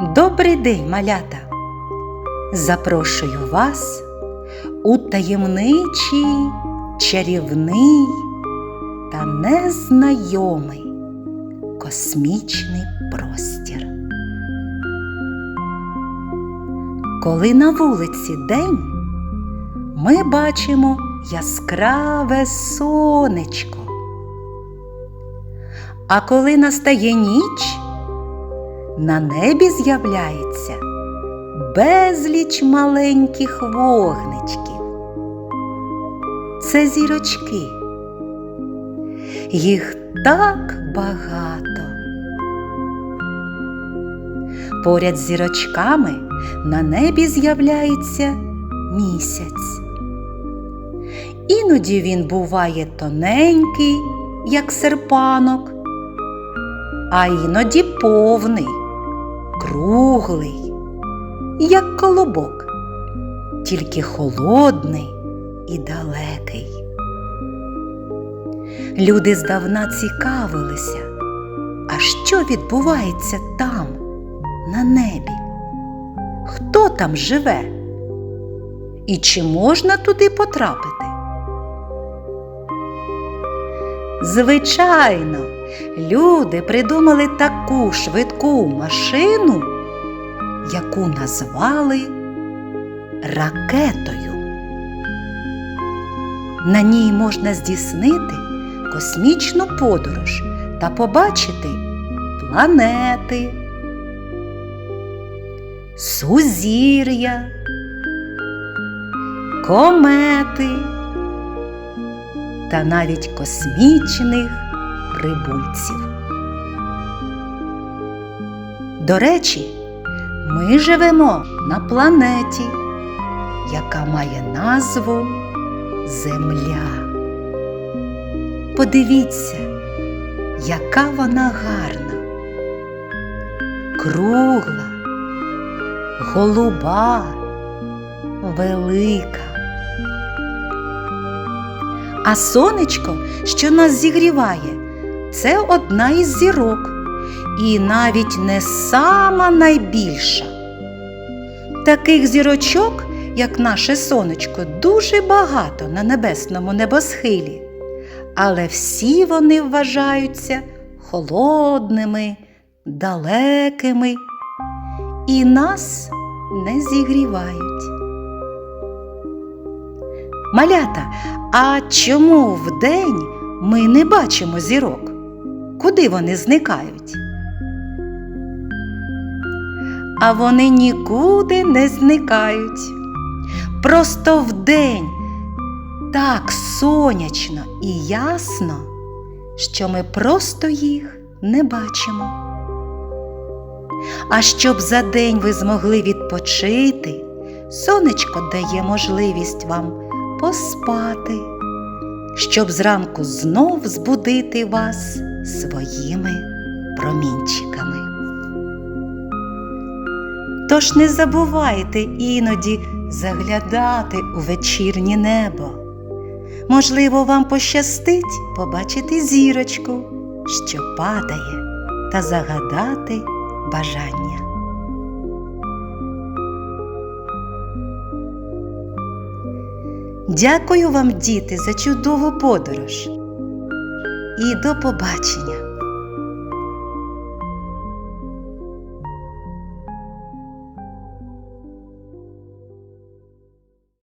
Добрий день, малята! Запрошую вас у таємничий, чарівний та незнайомий космічний простір. Коли на вулиці день, ми бачимо яскраве сонечко. А коли настає ніч, на небі з'являється безліч маленьких вогничків. Це зірочки. Їх так багато. Поряд з зірочками на небі з'являється місяць. Іноді він буває тоненький, як серпанок, а іноді повний, круглий, як колобок, тільки холодний і далекий. Люди здавна цікавилися, а що відбувається там, на небі? Хто там живе? І чи можна туди потрапити? Звичайно, люди придумали таку швидку машину, яку назвали ракетою. На ній можна здійснити космічну подорож та побачити планети, сузір'я, комети та навіть космічних прибульців. До речі, ми живемо на планеті, яка має назву Земля. Подивіться, яка вона гарна, кругла, голуба, велика. А сонечко, що нас зігріває, це одна із зірок, і навіть не сама найбільша. Таких зірочок, як наше сонечко, дуже багато на небесному небосхилі, але всі вони вважаються холодними, далекими і нас не зігрівають. Малята, а чому вдень ми не бачимо зірок? Куди вони зникають? А вони нікуди не зникають. Просто вдень так сонячно і ясно, що ми просто їх не бачимо. А щоб за день ви змогли відпочити, сонечко дає можливість вам поспати, щоб зранку знов збудити вас своїми промінчиками. Тож не забувайте іноді заглядати у вечірнє небо. Можливо, вам пощастить побачити зірочку, що падає, та загадати бажання. Дякую вам, діти, за чудову подорож і до побачення!